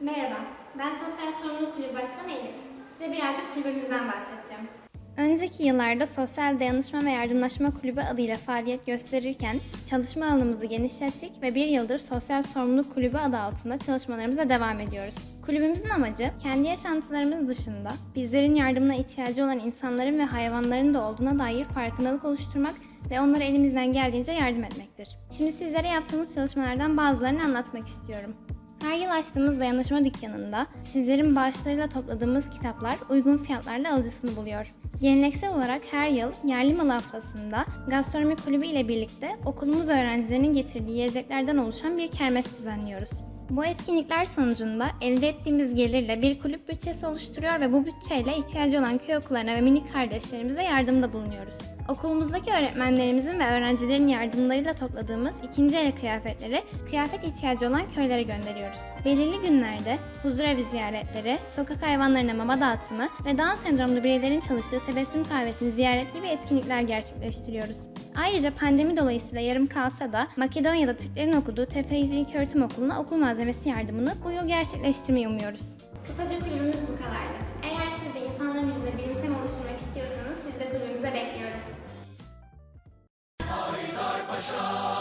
Merhaba, ben Sosyal Sorumluluk Kulübü Başkanı Elif. Size birazcık kulübümüzden bahsedeceğim. Önceki yıllarda Sosyal Dayanışma ve Yardımlaşma Kulübü adıyla faaliyet gösterirken çalışma alanımızı genişlettik ve bir yıldır Sosyal Sorumluluk Kulübü adı altında çalışmalarımıza devam ediyoruz. Kulübümüzün amacı kendi yaşantılarımız dışında bizlerin yardımına ihtiyacı olan insanların ve hayvanların da olduğuna dair farkındalık oluşturmak ve onlara elimizden geldiğince yardım etmektir. Şimdi sizlere yaptığımız çalışmalardan bazılarını anlatmak istiyorum. Her yıl açtığımız dayanışma dükkanında sizlerin bağışlarıyla topladığımız kitaplar uygun fiyatlarla alıcısını buluyor. Geleneksel olarak her yıl yerli mal haftasında gastronomi kulübü ile birlikte okulumuz öğrencilerinin getirdiği yiyeceklerden oluşan bir kermes düzenliyoruz. Bu etkinlikler sonucunda elde ettiğimiz gelirle bir kulüp bütçesi oluşturuyor ve bu bütçeyle ihtiyacı olan köy okullarına ve minik kardeşlerimize yardımda bulunuyoruz. Okulumuzdaki öğretmenlerimizin ve öğrencilerin yardımlarıyla topladığımız ikinci el kıyafetleri kıyafet ihtiyacı olan köylere gönderiyoruz. Belirli günlerde huzurevi ziyaretleri, sokak hayvanlarına mama dağıtımı ve Down sendromlu bireylerin çalıştığı tebessüm kahvesini ziyaret gibi etkinlikler gerçekleştiriyoruz. Ayrıca pandemi dolayısıyla yarım kalsa da Makedonya'da Türklerin okuduğu Tefeyyüz İlköğretim Okulu'na okul malzemesi yardımını bu yıl gerçekleştirmeyi umuyoruz. Kısaca kulübümüz bu kadardı. Eğer siz de insanların yüzünde bilimsel oluşturmak istiyorsanız siz de kulübümüze bekliyoruz. Başa